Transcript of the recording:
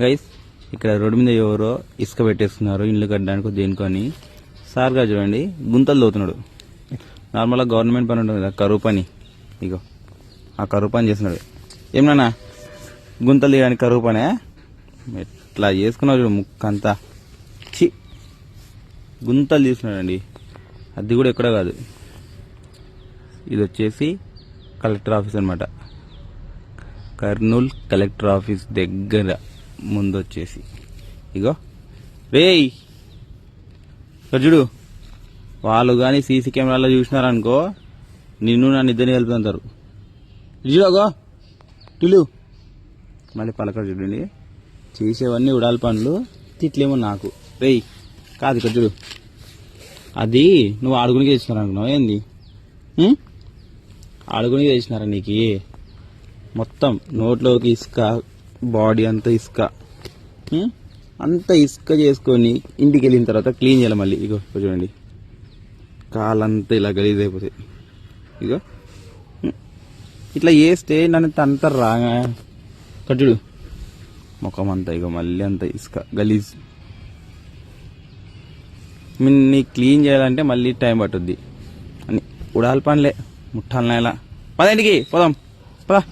Guys ఇక్కడ road మీద ఎవరో ఇసుక పెట్టేస్తున్నారు ఇల్లు కట్టడానికి దేనికొని సార్గా చూడండి గుంతలు తోతున్నాడు. నార్మల్గా గవర్నమెంట్ పని ఉంటుంది కదా కరువు పని. ఇగో ఆ కరువు పని చేస్తున్నాడు. ఏమన్నా గుంతలు తీయడానికి కరువు పనే? ఎట్లా చేసుకున్నావు చూడు ముక్కంతా. చి గుంతలు తీస్తున్నాడండి. అది కూడా ఎక్కడ కాదు. ఇది వచ్చేసి కలెక్టర్ ఆఫీస్ అనమాట కర్నూల్ కలెక్టర్ ఆఫీస్ దగ్గర. ముందు వచ్చేసి ఇగో. రేయ్! చూడు. వాళ్ళు కానీ సీసీ కెమెరాలో చూసినారనుకో నిన్ను నన్ను ఇద్దరిని వెళ్తుంటారు చూడగో టిలు మళ్ళీ పలకడ చూడండి. చేసేవన్నీ ఉడాలి పనులు. తిట్లేమో నాకు. రేయ్! కాదు ఇక్కడ చూడు. అది నువ్వు ఆడుకునికి తెచ్చినారనుకున్నావు? ఏంది? ఉం? ఆడుకునికి తెచ్చినారా నీకు? మొత్తం నోట్లోకి ఇసుక బాడీ అంతా ఇసుక. అంతా అంత ఇసుక చేసుకొని ఇంటికి వెళ్ళిన తర్వాత క్లీన్ చేయాలి మళ్ళీ. ఇగో చూడండి. కాలంతా ఇలా గలీజ్ అయిపోతుంది ఇగో. ఇట్లా చేస్తే నన్ను అంత రాగా. కట్టుడు ముఖం అంతా ఇగో మళ్ళీ అంత ఇసుక. గలీజ్. నీ క్లీన్ చేయాలంటే మళ్ళీ టైం పట్టుద్ది. అని ఉడాలి పనిలే. ముట్టాలనేలా పదండికి పోదాం. పదా.